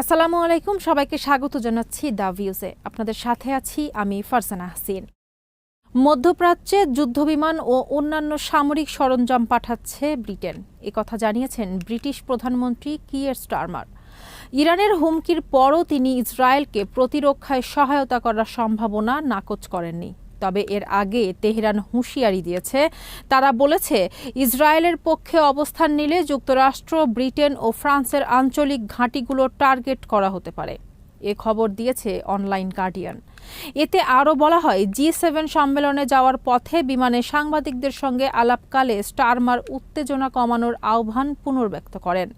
আসসালামু আলাইকুম, সবাইকে স্বাগত জানাচ্ছি দ্য ভিউজে। আপনাদের সাথে আছি আমি ফারজানা হাসিন। মধ্যপ্রাচ্যে যুদ্ধবিমান ও অন্যান্য সামরিক সরঞ্জাম পাঠাচ্ছে ব্রিটেন। কথা জানিয়েছেন ব্রিটিশ প্রধানমন্ত্রী কিয়ার স্টারমার। ইরানের হুমকির পরও তিনি ইসরায়েলকে প্রতিরক্ষায় সহায়তা করার সম্ভাবনা নাকচ করেননি। তবে এর আগে তেহরান হুঁশিয়ারি দিয়েছে। তারা বলেছে, ইসরায়েলের পক্ষে অবস্থান নিলে যুক্তরাষ্ট্র, ব্রিটেন ও ফ্রান্সের আঞ্চলিক ঘাঁটিগুলো টার্গেট করা হতে পারে। এ খবর দিয়েছে অনলাইন গার্ডিয়ান। এতে আরও বলা হয়, জি সেভেন সম্মেলনে যাওয়ার পথে বিমানে সাংবাদিকদের সঙ্গে আলাপকালে স্টারমার উত্তেজনা কমানোর আহ্বান পুনর্ব্যক্ত করেন।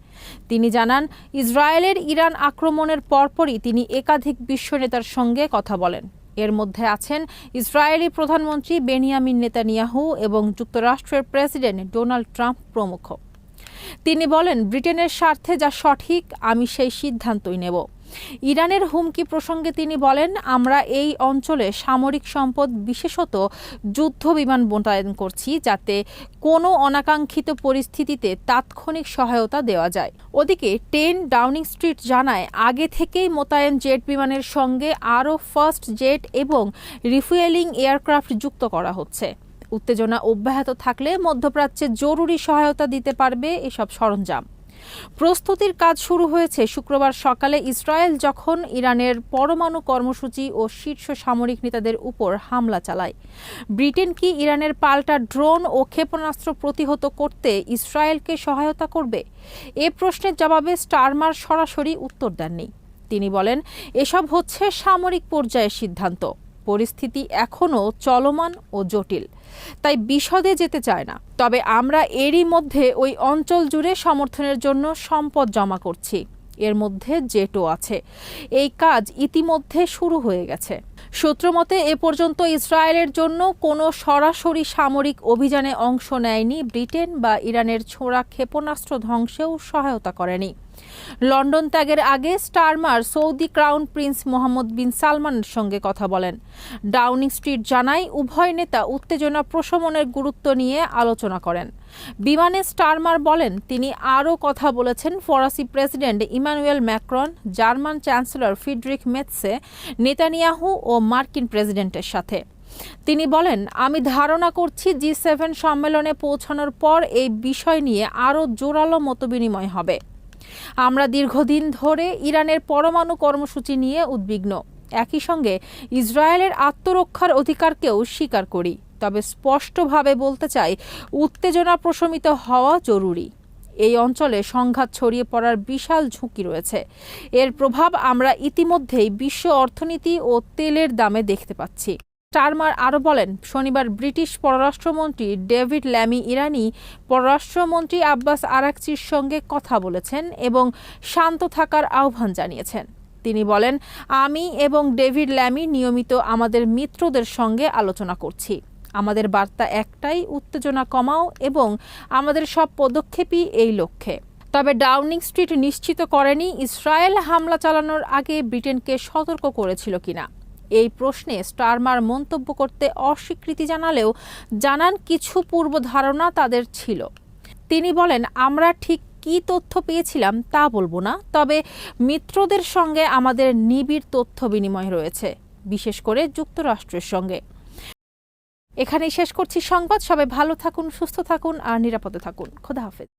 তিনি জানান, ইসরায়েলের ইরান আক্রমণের পরপরই তিনি একাধিক বিশ্ব নেতার সঙ্গে কথা বলেন। এর মধ্যে আছেন ইসরায়েলি প্রধানমন্ত্রী বেনিয়ামিন নেতানিয়াহু এবং যুক্তরাষ্ট্রের প্রেসিডেন্ট ডোনাল্ড ট্রাম্প প্রমুখ। তিনি বলেন, ব্রিটেনের স্বার্থে যা সঠিক, আমি সেই সিদ্ধান্তই নেব। ইরানের হুমকি প্রসঙ্গে তিনি বলেন, আমরা এই অঞ্চলে সামরিক সম্পদ, বিশেষত যুদ্ধ বিমান মোতায়েন করছি, যাতে কোনো অনাকাঙ্ক্ষিত পরিস্থিতিতে তাৎক্ষণিক সহায়তা দেওয়া যায়। ওদিকে টেন ডাউনিং স্ট্রিট জানায়, আগে থেকেই মোতায়েন জেট বিমানের সঙ্গে আরও ফার্স্ট জেট এবং রিফুয়েলিং এয়ারক্রাফট যুক্ত করা হচ্ছে। উত্তেজনা অব্যাহত থাকলে মধ্যপ্রাচ্যে জরুরি সহায়তা দিতে পারবে এসব সরঞ্জাম। প্রস্তুতির কাজ শুরু হয়েছে শুক্রবার সকালে। ইসরায়েল যখন ইরানের পরমাণু কর্মসূচি ও শীর্ষ সামরিক নেতাদের উপর হামলা চালায়, ব্রিটেন কি ইরানের পাল্টা ড্রোন ও ক্ষেপণাস্ত্র প্রতিহত করতে ইসরায়েলকে সহায়তা করবে? এ প্রশ্নের জবাবে স্টারমার সরাসরি উত্তর দেননি। তিনি বলেন, এসব হচ্ছে সামরিক পর্যায়ের সিদ্ধান্ত। পরিস্থিতি এখনও চলমান ও জটিল। তাই বিশদে যেতে চায় না। তবে আমরা এরই মধ্যে ওই অঞ্চল জুড়ে সমর্থনের জন্য সম্পদ জমা করছি। এর মধ্যে জেটও আছে। এই কাজ ইতিমধ্যে শুরু হয়ে গেছে। সূত্রমতে এ পর্যন্ত ইসরায়েলের জন্য কোনো সরাসরি সামরিক অভিযানে অংশ নেয়নি ব্রিটেন বা ইরানের ছোড়া ক্ষেপণাস্ত্র ধ্বংসেও সহায়তা করেনি। লন্ডন ত্যাগের আগে Starmer Saudi crown prince Mohammed bin সালমানের সঙ্গে কথা বলেন। ডাউনিং স্ট্রিট জানায়, উভয় নেতা উত্তেজনা প্রশমনের গুরুত্ব নিয়ে আলোচনা করেন। বিমানে স্টারমার বলেন, তিনি আরও কথা বলেছেন ফরাসি president Emmanuel Macron, German chancellor Friedrich Merz, Netanyahu ও মার্কিন প্রেসিডেন্টের সাথে। তিনি বলেন, আমি ধারণা করছি জি সেভেন সম্মেলনে পৌঁছানোর পর এই বিষয় নিয়ে আরও জোরালো মতবিনিময় হবে। আমরা দীর্ঘদিন ধরে ইরানের পরমাণু কর্মসূচি নিয়ে উদ্বিগ্ন। একই সঙ্গে ইসরায়েলের আত্মরক্ষার অধিকারকেও স্বীকার করি। তবে স্পষ্টভাবে বলতে চাই, উত্তেজনা প্রশমিত হওয়া জরুরি। এই অঞ্চলে সংঘাত ছড়িয়ে পড়ার বিশাল ঝুঁকি রয়েছে। এর প্রভাব আমরা ইতিমধ্যেই বিশ্ব অর্থনীতি ও তেলের দামে দেখতে পাচ্ছি। স্টারমার আরও বলেন, শনিবার ব্রিটিশ পররাষ্ট্রমন্ত্রী ডেভিড ল্যামি ইরানি পররাষ্ট্রমন্ত্রী আব্বাস আরাকচির সঙ্গে কথা বলেছেন এবং শান্ত থাকার আহ্বান জানিয়েছেন। তিনি বলেন, আমি এবং ডেভিড ল্যামি নিয়মিত আমাদের মিত্রদের সঙ্গে আলোচনা করছি। আমাদের বার্তা একটাই, উত্তেজনা কমাও এবং আমাদের সব পদক্ষেপই এই লক্ষ্যে। তবে ডাউনিং স্ট্রিট নিশ্চিত করেনি ইসরায়েল হামলা চালানোর আগে ব্রিটেনকে সতর্ক করেছিল কিনা। এই প্রশ্নে স্টারমার মন্তব্য করতে অস্বীকৃতি জানালেও জানান কিছু পূর্ব ধারণা তাদের ছিল। তিনি বলেন, আমরা ঠিক কি তথ্য পেয়েছিলাম তা বলব না, তবে মিত্রদের সঙ্গে আমাদের নিবিড় তথ্য বিনিময় রয়েছে, বিশেষ করে যুক্তরাষ্ট্রের সঙ্গে। এখানেই শেষ করছি সংবাদ। সবাই ভালো থাকুন সুস্থ থাকুন আর নিরাপদে থাকুন। খোদা হাফেজ।